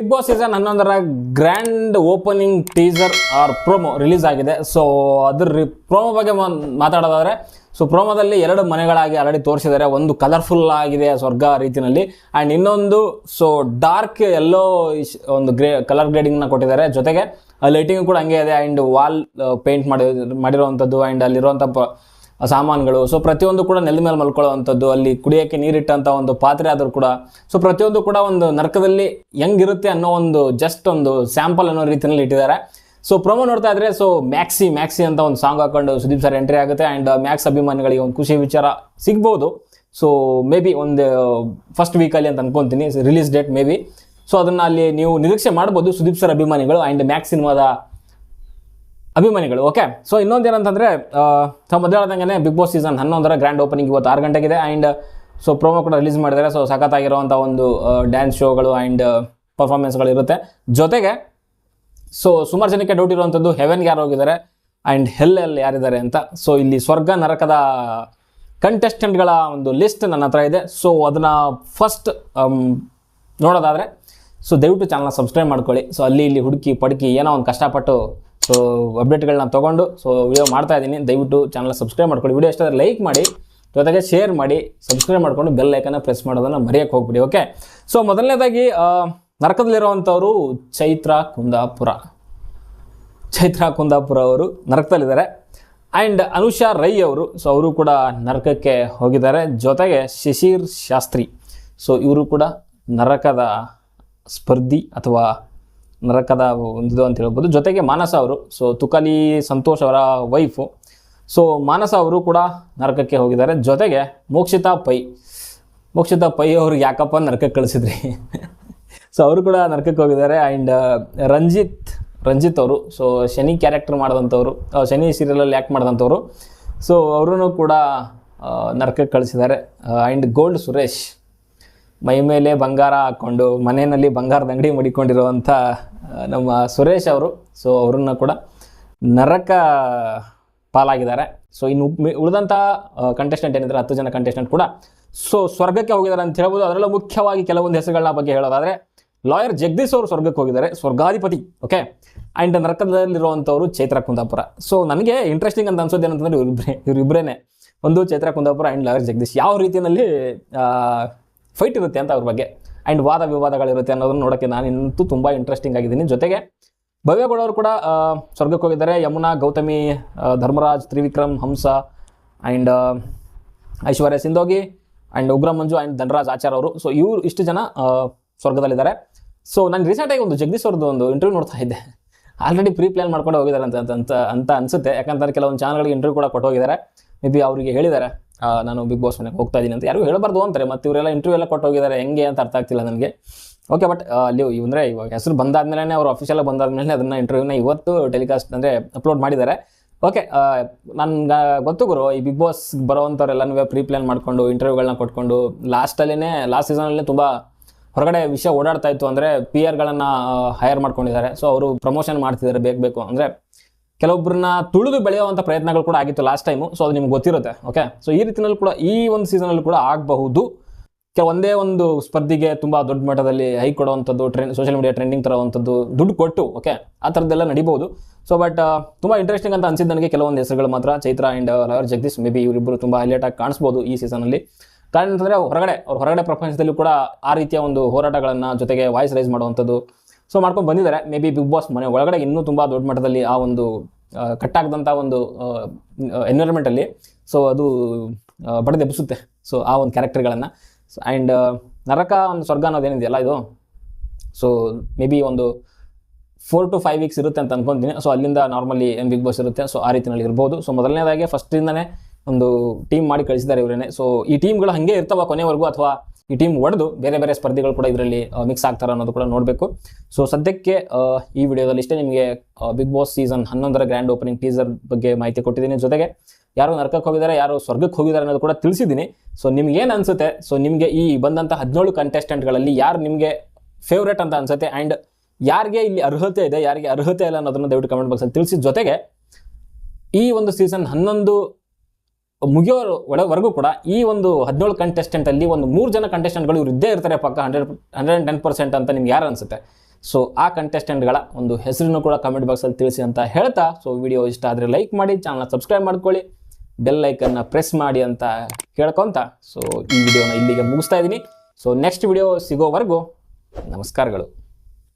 Big boss season ಹನ್ನೊಂದರ grand opening teaser or promo release ಆಗಿದೆ. So ಅದ್ರ promo ಬಗ್ಗೆ ಮಾತಾಡೋದಾದರೆ ಸೊ ಪ್ರೋಮೋದಲ್ಲಿ ಎರಡು ಮನೆಗಳಾಗಿ ಆಲ್ರೆಡಿ ತೋರಿಸಿದ್ದಾರೆ. ಒಂದು ಕಲರ್ಫುಲ್ ಆಗಿದೆ ಸ್ವರ್ಗ ರೀತಿಯಲ್ಲಿ ಆ್ಯಂಡ್ ಇನ್ನೊಂದು ಸೊ ಡಾರ್ಕ್ ಎಲ್ಲೋ ಒಂದು ಗ್ರೇ ಕಲರ್ ಗ್ರೇಡಿಂಗ್ನ ಕೊಟ್ಟಿದ್ದಾರೆ. ಜೊತೆಗೆ ಲೈಟಿಂಗ್ ಕೂಡ ಹಂಗೆ ಇದೆ ಆ್ಯಂಡ್ ವಾಲ್ ಪೇಂಟ್ ಮಾಡಿ ಮಾಡಿರುವಂಥದ್ದು ಆ್ಯಂಡ್ ಅಲ್ಲಿರುವಂಥ ಸಾಮಾನುಗಳು. ಸೊ ಪ್ರತಿಯೊಂದು ಕೂಡ ನೆಲದ ಮೇಲೆ ಮಲ್ಕೊಳ್ಳುವಂಥದ್ದು, ಅಲ್ಲಿ ಕುಡಿಯೋಕ್ಕೆ ನೀರಿಟ್ಟಂಥ ಒಂದು ಪಾತ್ರೆ ಆದರೂ ಕೂಡ. ಸೊ ಪ್ರತಿಯೊಂದು ಕೂಡ ಒಂದು ನರಕದಲ್ಲಿ ಹೆಂಗಿರುತ್ತೆ ಅನ್ನೋ ಒಂದು ಜಸ್ಟ್ ಒಂದು ಸ್ಯಾಂಪಲ್ ಅನ್ನೋ ರೀತಿಯಲ್ಲಿ ಇಟ್ಟಿದ್ದಾರೆ. ಸೊ ಪ್ರೊಮೋ ನೋಡ್ತಾ ಇದ್ರೆ ಸೊ ಮ್ಯಾಕ್ಸಿ ಮ್ಯಾಕ್ಸಿ ಅಂತ ಒಂದು ಸಾಂಗ್ ಹಾಕೊಂಡು ಸುದೀಪ್ ಸರ್ ಎಂಟ್ರಿ ಆಗುತ್ತೆ ಆ್ಯಂಡ್ ಮ್ಯಾಕ್ಸ್ ಅಭಿಮಾನಿಗಳಿಗೆ ಒಂದು ಖುಷಿ ವಿಚಾರ ಸಿಗ್ಬೋದು. ಸೊ ಮೇ ಬಿ ಒಂದು ಫಸ್ಟ್ ವೀಕಲ್ಲಿ ಅಂತ ಅನ್ಕೊತೀನಿ release date maybe so ಅದನ್ನು ಅಲ್ಲಿ ನೀವು ನಿರೀಕ್ಷೆ ಮಾಡ್ಬೋದು ಸುದೀಪ್ ಸರ್ ಅಭಿಮಾನಿಗಳು ಆ್ಯಂಡ್ ಮ್ಯಾಕ್ಸ್ ಸಿನಿಮಾದ ಅಭಿಮಾನಿಗಳು ಓಕೆ ಸೊ ಇನ್ನೊಂದು ಏನಂತಂದರೆ ತಾವು ಮೊದಲು ಹೇಳ್ದಂಗೆ ಬಿಗ್ ಬಾಸ್ ಸೀಸನ್ ಹನ್ನೊಂದರ ಗ್ರ್ಯಾಂಡ್ ಓಪನಿಂಗ್ ಇವತ್ತು ಆರು ಗಂಟೆಗಿದೆ ಆ್ಯಂಡ್ ಸೊ ಪ್ರೋಮೋ ಕೂಡ ರಿಲೀಸ್ ಮಾಡಿದ್ದಾರೆ. ಸೊ ಸಖತ್ತಾಗಿರುವಂಥ ಒಂದು ಡ್ಯಾನ್ಸ್ ಶೋಗಳು ಆ್ಯಂಡ್ ಪರ್ಫಾರ್ಮೆನ್ಸ್ಗಳು ಇರುತ್ತೆ. ಜೊತೆಗೆ ಸೊ ಸುಮಾರು ಜನಕ್ಕೆ ಡೌಟ್ ಇರುವಂಥದ್ದು ಹೆವೆನ್ಗೆ ಯಾರು ಹೋಗಿದ್ದಾರೆ ಆ್ಯಂಡ್ ಹೆಲ್ಲಲ್ಲಿ ಯಾರಿದ್ದಾರೆ ಅಂತ. ಸೊ ಇಲ್ಲಿ ಸ್ವರ್ಗ ನರಕದ ಕಂಟೆಸ್ಟೆಂಟ್ಗಳ ಒಂದು ಲಿಸ್ಟ್ ನನ್ನ ಹತ್ರ ಇದೆ. ಸೊ ಅದನ್ನು ಫಸ್ಟ್ ನೋಡೋದಾದರೆ ಸೊ ದಯವಿಟ್ಟು ಚಾನಲ್ನ ಸಬ್ಸ್ಕ್ರೈಬ್ ಮಾಡ್ಕೊಳ್ಳಿ. ಸೊ ಅಲ್ಲಿ ಇಲ್ಲಿ ಹುಡುಕಿ, ಪಡುಕಿ ಏನೋ ಒಂದು ಕಷ್ಟಪಟ್ಟು ಸೊ ಅಪ್ಡೇಟ್ಗಳನ್ನ ತೊಗೊಂಡು ಸೊ ವಿಡಿಯೋ ಮಾಡ್ತಾ ಇದ್ದೀನಿ. ದಯವಿಟ್ಟು ಚಾನಲ್ ಸಬ್ಸ್ಕ್ರೈಬ್ ಮಾಡ್ಕೊಳ್ಳಿ. ವಿಡಿಯೋ ಇಷ್ಟ ಲೈಕ್ ಮಾಡಿ, ಜೊತೆಗೆ ಶೇರ್ ಮಾಡಿ ಸಬ್ಸ್ಕ್ರೈಬ್ ಮಾಡ್ಕೊಂಡು ಬೆಲ್ ಲೈಕನ್ನು ಪ್ರೆಸ್ ಮಾಡೋದನ್ನು ಮರೆಯೋಕ್ಕೆ ಹೋಗ್ಬಿಡಿ ಓಕೆ ಸೊ ಮೊದಲನೇದಾಗಿ ನರಕದಲ್ಲಿರುವಂಥವರು ನರಕದಲ್ಲಿರುವಂಥವ್ರು ಚೈತ್ರ ಕುಂದಾಪುರ. ಚೈತ್ರ ಕುಂದಾಪುರ ಅವರು ನರಕದಲ್ಲಿದ್ದಾರೆ. ಆ್ಯಂಡ್ ಅನುಷಾ ರೈ ಅವರು ಸೊ ಅವರು ಕೂಡ ನರಕಕ್ಕೆ ಹೋಗಿದ್ದಾರೆ. ಜೊತೆಗೆ ಶಿಶಿರ್ ಶಾಸ್ತ್ರಿ ಸೊ ಇವರು ಕೂಡ ನರಕದ ಸ್ಪರ್ಧಿ ಅಥವಾ ನರಕದ ಒಂದು ಅಂತ ಹೇಳ್ಬೋದು. ಜೊತೆಗೆ ಮಾನಸ ಅವರು ಸೊ ತುಕಲಿ ಸಂತೋಷ್ ಅವರ ವೈಫು ಸೊ ಮಾನಸ ಅವರು ಕೂಡ ನರಕಕ್ಕೆ ಹೋಗಿದ್ದಾರೆ. ಜೊತೆಗೆ ಮೋಕ್ಷಿತಾ ಪೈ ಮೋಕ್ಷಿತಾ ಪೈ ಅವ್ರಿಗೆ ಯಾಕಪ್ಪ ನರಕಕ್ಕೆ ಕಳಿಸಿದ್ರಿ? ಸೊ ಅವರು ಕೂಡ ನರಕಕ್ಕೆ ಹೋಗಿದ್ದಾರೆ. ಆ್ಯಂಡ್ ರಂಜಿತ್ ರಂಜಿತ್ ಅವರು ಸೊ ಶನಿ ಕ್ಯಾರೆಕ್ಟರ್ ಮಾಡಿದಂಥವ್ರು ಶನಿ ಸೀರಿಯಲಲ್ಲಿ ಆ್ಯಕ್ಟ್ ಮಾಡಿದಂಥವ್ರು ಸೊ ಅವರೂ ಕೂಡ ನರಕಕ್ಕೆ ಕಳಿಸಿದ್ದಾರೆ. ಆ್ಯಂಡ್ ಗೋಲ್ಡ್ ಸುರೇಶ್, ಮೈ ಮೇಲೆ ಬಂಗಾರ ಹಾಕ್ಕೊಂಡು ಮನೆಯಲ್ಲಿ ಬಂಗಾರದ ಅಂಗಡಿ ಮಡಿಕೊಂಡಿರುವಂಥ ನಮ್ಮ ಸುರೇಶ್ ಅವರು ಸೊ ಅವರನ್ನು ಕೂಡ ನರಕ ಪಾಲಾಗಿದ್ದಾರೆ. ಸೊ ಇನ್ನು ಉಳಿದಂಥ ಕಂಟೆಸ್ಟೆಂಟ್ ಏನಿದ್ದಾರೆ ಹತ್ತು ಜನ ಕಂಟೆಸ್ಟೆಂಟ್ ಕೂಡ ಸೊ ಸ್ವರ್ಗಕ್ಕೆ ಹೋಗಿದ್ದಾರೆ ಅಂತ ಹೇಳ್ಬೋದು. ಅದರಲ್ಲೂ ಮುಖ್ಯವಾಗಿ ಕೆಲವೊಂದು ಹೆಸರುಗಳ ಬಗ್ಗೆ ಹೇಳೋದಾದರೆ ಲಾಯರ್ ಜಗದೀಶ್ ಅವರು ಸ್ವರ್ಗಕ್ಕೆ ಹೋಗಿದ್ದಾರೆ, ಸ್ವರ್ಗಾಧಿಪತಿ ಓಕೆ ಆ್ಯಂಡ್ ನರಕದಲ್ಲಿರುವಂಥವ್ರು ಚೈತ್ರ ಕುಂದಾಪುರ. ಸೊ ನನಗೆ ಇಂಟ್ರೆಸ್ಟಿಂಗ್ ಅಂತ ಅನ್ಸೋದು ಏನಂತಂದ್ರೆ ಇವ್ರಿಬ್ರೆ ಇವರಿಬ್ಬರೇ ಒಂದು ಚೈತ್ರ ಕುಂದಾಪುರ ಆ್ಯಂಡ್ ಲಾಯರ್ ಜಗದೀಶ್. ಯಾವ ರೀತಿಯಲ್ಲಿ ಫೈಟ್ ಇರುತ್ತೆ ಅಂತ ಅವ್ರ ಬಗ್ಗೆ. ಆ್ಯಂಡ್ ವಾದ ವಿವಾದಗಳಿರುತ್ತೆ ಅನ್ನೋದನ್ನು ನೋಡೋಕ್ಕೆ ನಾನು ಇನ್ನಂತೂ ತುಂಬ ಇಂಟ್ರೆಸ್ಟಿಂಗ್ ಆಗಿದ್ದೀನಿ. ಜೊತೆಗೆ ಭವ್ಯಗೌಡವರು ಕೂಡ ಸ್ವರ್ಗಕ್ಕೆ ಹೋಗಿದ್ದಾರೆ. Yamuna, Gautami Dharmaraj, Trivikram, Hamsa and Aishwarya Sindhogi and Ugra Manju and Dhanraj Achar ಅವರು. ಸೊ ಇವರು ಇಷ್ಟು ಜನ ಸ್ವರ್ಗದಲ್ಲಿದ್ದಾರೆ. ಸೊ ನಾನು ರೀಸೆಂಟಾಗಿ ಒಂದು ಜಗದೀಶ್ ಅವ್ರದ್ದು ಒಂದು ಇಂಟರ್ವ್ಯೂ ನೋಡ್ತಾ ಇದ್ದೆ. ಆಲ್ರೆಡಿ ಪ್ರೀ ಪ್ಲಾನ್ ಮಾಡ್ಕೊಂಡು ಹೋಗಿದ್ದಾರೆ ಅಂತ, ಅಂತ- ಅಂತ ಅನಿಸುತ್ತೆ. ಯಾಕಂತಂದ್ರೆ ಕೆಲವೊಂದು ಚಾನಲ್ಗಳಿಗೆ ಇಂಟರ್ವ್ಯೂ ಕೂಡ ಕೊಟ್ಟು ಹೋಗಿದ್ದಾರೆ. ಮೇ ಬಿ ಅವರಿಗೆ ಹೇಳಿದ್ದಾರೆ. ನಾನು ಬಿಗ್ ಬಾಸ್ ಮನೆಗೆ ಹೋಗ್ತಾ ಇದ್ದೀನಿ ಅಂತ ಯಾರು ಹೇಳಬಾರ್ದು ಅಂತಾರೆ, ಮತ್ತು ಇವರೆಲ್ಲ ಇಂಟರ್ವ್ಯೂ ಎಲ್ಲ ಕೊಟ್ಟು ಹೋಗಿದ್ದಾರೆ ಹೆಂಗೆ ಅಂತ ಅರ್ಥ ಆಗ್ತಿಲ್ಲ ನನಗೆ. ಓಕೆ ಬಟ್ ಅಲ್ಲಿ ಇವಂದ್ರೆ ಇವಾಗ ಹೆಸರು ಬಂದಾದ್ಮೇಲೆ ಅವ್ರು ಅಫಿಷಿಯಲ್ ಬಂದಾದ್ಮೇಲೆ ಅದನ್ನು ಇಂಟರ್ವ್ಯೂನ ಇವತ್ತು ಟೆಲಿಕಾಸ್ಟ್ ಅಂದರೆ ಅಪ್ಲೋಡ್ ಮಾಡಿದ್ದಾರೆ. ಓಕೆ ನನ್ಗೆ ಗೊತ್ತು ಗುರು, ಈ ಬಿಗ್ ಬಾಸ್ ಬರೋವಂಥವ್ರೆಲ್ಲನೂ ಪ್ರೀ ಪ್ಲ್ಯಾನ್ ಮಾಡಿಕೊಂಡು ಇಂಟರ್ವ್ಯೂಗಳನ್ನ ಕೊಟ್ಕೊಂಡು ಲಾಸ್ಟಲ್ಲೇ ಲಾಸ್ಟ್ ಸೀಸನಲ್ಲೇ ತುಂಬ ಹೊರಗಡೆ ವಿಷಯ ಓಡಾಡ್ತಾ ಇತ್ತು ಅಂದರೆ ಪಿ ಆರ್ಗಳನ್ನು ಹೈಯರ್ ಮಾಡ್ಕೊಂಡಿದ್ದಾರೆ. ಸೊ ಅವರು ಪ್ರಮೋಷನ್ ಮಾಡ್ತಿದ್ದಾರೆ ಬೇಕು ಬೇಕು ಅಂದರೆ ಕೆಲವೊಬ್ಬರನ್ನ ತುಳಿದು ಬೆಳೆಯುವಂಥ ಪ್ರಯತ್ನಗಳು ಕೂಡ ಆಗಿತ್ತು ಲಾಸ್ಟ್ ಟೈಮು ಸೊ ಅದು ನಿಮ್ಗೆ ಗೊತ್ತಿರುತ್ತೆ ಓಕೆ ಸೊ ಈ ರೀತಿಯಲ್ಲಿ ಕೂಡ, ಈ ಒಂದು ಸೀಸನಲ್ಲಿ ಕೂಡ ಆಗಬಹುದು. ಒಂದೇ ಒಂದು ಸ್ಪರ್ಧಿಗೆ ತುಂಬ ದೊಡ್ಡ ಮಟ್ಟದಲ್ಲಿ ಹೈ ಕೊಡುವಂಥದ್ದು ಟ್ರೆಂಡ್ ಸೋಷಿಯಲ್ ಮೀಡಿಯಾ ಟ್ರೆಂಡಿಂಗ್ ತರುವಂಥದ್ದು ದುಡ್ಡು ಕೊಟ್ಟು ಓಕೆ ಆ ಥರದ್ದೆಲ್ಲ ನಡಿಬೋದು ಸೊ ಬಟ್ ತುಂಬ ಇಂಟ್ರೆಸ್ಟಿಂಗ್ ಅಂತ ಅನ್ಸಿದ್ದು ನನಗೆ ಕೆಲವೊಂದು ಹೆಸರುಗಳು ಮಾತ್ರ. Chaitra and lover Jagadish maybe ಇವರಿಬ್ಬರು ತುಂಬ ಹೈಲೈಟ್ ಆಗಿ ಕಾಣಿಸ್ಬೋದು ಈ ಸೀಸನಲ್ಲಿ ಕಾರಣ ಅಂತಂದರೆ ಹೊರಗಡೆ, ಅವ್ರ ಹೊರಗಡೆ ಪ್ರಪಂಚದಲ್ಲೂ ಕೂಡ ಆ ರೀತಿಯ ಒಂದು ಹೋರಾಟಗಳನ್ನು ಜೊತೆಗೆ ವಾಯ್ಸ್ ರೈಸ್ ಮಾಡುವಂಥದ್ದು ಸೊ ಮಾಡ್ಕೊಂಡು ಬಂದಿದ್ದಾರೆ. ಮೇ ಬಿ ಬಿಗ್ ಬಾಸ್ ಮನೆ ಒಳಗಡೆ ಇನ್ನೂ ತುಂಬ ದೊಡ್ಡ ಮಟ್ಟದಲ್ಲಿ ಆ ಒಂದು ಕಟ್ಟಾಗದಂಥ ಒಂದು ಎನ್ವಿರಾನ್ಮೆಂಟಲ್ಲಿ ಸೊ ಅದು ಬಡದೆಬ್ಬಿಸುತ್ತೆ ಸೊ ಆ ಒಂದು ಕ್ಯಾರೆಕ್ಟರ್ಗಳನ್ನು ಆ್ಯಂಡ್ ನರಕ ಒಂದು ಸ್ವರ್ಗ ಅನ್ನೋದೇನಿದೆಯಲ್ಲ ಇದು? ಸೊ ಮೇ ಬಿ ಒಂದು ಫೋರ್ ಟು ಫೈವ್ ವೀಕ್ಸ್ ಇರುತ್ತೆ ಅಂತ ಅನ್ಕೊಂತೀನಿ. ಸೊ ಅಲ್ಲಿಂದ ನಾರ್ಮಲಿ ಏನು ಬಿಗ್ ಬಾಸ್ ಇರುತ್ತೆ? ಸೊ ಆ ರೀತಿಯಲ್ಲಿ ಇರ್ಬೋದು. ಸೊ ಮೊದಲನೇದಾಗಿ ಫಸ್ಟಿಂದನೇ ಒಂದು ಟೀಮ್ ಮಾಡಿ ಕಳಿಸಿದ್ದಾರೆ ಇವರೇನೆ. ಸೊ ಈ ಟೀಮ್ಗಳು ಹಾಗೆ ಇರ್ತಾವ ಕೊನೆವರೆಗೂ ಅಥವಾ ಈ ಟೀಮ್ ಒಡೆದು ಬೇರೆ ಬೇರೆ ಸ್ಪರ್ಧಿಗಳು ಕೂಡ ಇದರಲ್ಲಿ ಮಿಕ್ಸ್ ಆಗ್ತಾರೆ ಅನ್ನೋದು ಕೂಡ ನೋಡಬೇಕು. ಸೊ ಸದ್ಯಕ್ಕೆ ಈ ವಿಡಿಯೋದಲ್ಲಿ ಇಷ್ಟೇ ನಿಮಗೆ ಬಿಗ್ ಬಾಸ್ ಸೀಸನ್ ಹನ್ನೊಂದರ ಗ್ರ್ಯಾಂಡ್ ಓಪನಿಂಗ್ ಟೀಸರ್ ಬಗ್ಗೆ ಮಾಹಿತಿ ಕೊಟ್ಟಿದ್ದೀನಿ. ಜೊತೆಗೆ ಯಾರು ನರಕಕ್ಕೆ ಹೋಗಿದ್ದಾರೆ, ಯಾರು ಸ್ವರ್ಗಕ್ಕೆ ಹೋಗಿದ್ದಾರೆ ಅನ್ನೋದು ಕೂಡ ತಿಳಿಸಿದ್ದೀನಿ. ಸೊ ನಿಮ್ಗೆ ಏನು ಅನ್ಸುತ್ತೆ? ಸೊ ನಿಮಗೆ ಈ ಬಂದಂಥ ಹದಿನೇಳು ಕಂಟೆಸ್ಟೆಂಟ್ಗಳಲ್ಲಿ ಯಾರು ನಿಮಗೆ ಫೇವ್ರೇಟ್ ಅಂತ ಅನಿಸುತ್ತೆ? ಆ್ಯಂಡ್ ಯಾರಿಗೆ ಇಲ್ಲಿ ಅರ್ಹತೆ ಇದೆ, ಯಾರಿಗೆ ಅರ್ಹತೆ ಇಲ್ಲ ಅನ್ನೋದನ್ನು ದಯವಿಟ್ಟು ಕಮೆಂಟ್ ಬಾಕ್ಸಲ್ಲಿ ತಿಳಿಸಿ. ಜೊತೆಗೆ ಈ ಒಂದು ಸೀಸನ್ ಹನ್ನೊಂದು ಮುಗಿಯೋ ಒಳವರೆಗೂ ಕೂಡ ಈ ಒಂದು ಹದಿನೇಳು ಕಂಟೆಸ್ಟೆಂಟ್ ಅಲ್ಲಿ ಒಂದು ಮೂರು ಜನ ಕಂಟೆಸ್ಟೆಂಟ್ಗಳು ಇವ್ರು ಇದ್ದೇ ಇರ್ತಾರೆ ಪಕ್ಕ ಹಂಡ್ರೆಡ್ ಹಂಡ್ರೆಡ್ ಟೆನ್ ಪರ್ಸೆಂಟ್ ಅಂತ ನಿಮ್ಗೆ ಯಾರು ಅನ್ಸುತ್ತೆ? ಸೊ ಆ ಕಂಟೆಸ್ಟೆಂಟ್ಗಳ ಒಂದು ಹೆಸರನ್ನು ಕೂಡ ಕಮೆಂಟ್ ಬಾಕ್ಸಲ್ಲಿ ತಿಳಿಸಿ ಅಂತ ಹೇಳ್ತಾ ಸೊ ವಿಡಿಯೋ ಇಷ್ಟ ಆದರೆ ಲೈಕ್ ಮಾಡಿ ಚಾನಲ್ನ ಸಬ್ಸ್ಕ್ರೈಬ್ ಮಾಡ್ಕೊಳ್ಳಿ ಬೆಲ್ ಐಕನ್ನ ಪ್ರೆಸ್ ಮಾಡಿ ಅಂತ ಕೇಳ್ಕೊತ ಸೊ ಈ ವಿಡಿಯೋನ ಇಲ್ಲಿಗೆ ಮುಗಿಸ್ತಾ ಇದ್ದೀನಿ. ಸೊ ನೆಕ್ಸ್ಟ್ ವಿಡಿಯೋ ಸಿಗೋವರೆಗೂ ನಮಸ್ಕಾರಗಳು.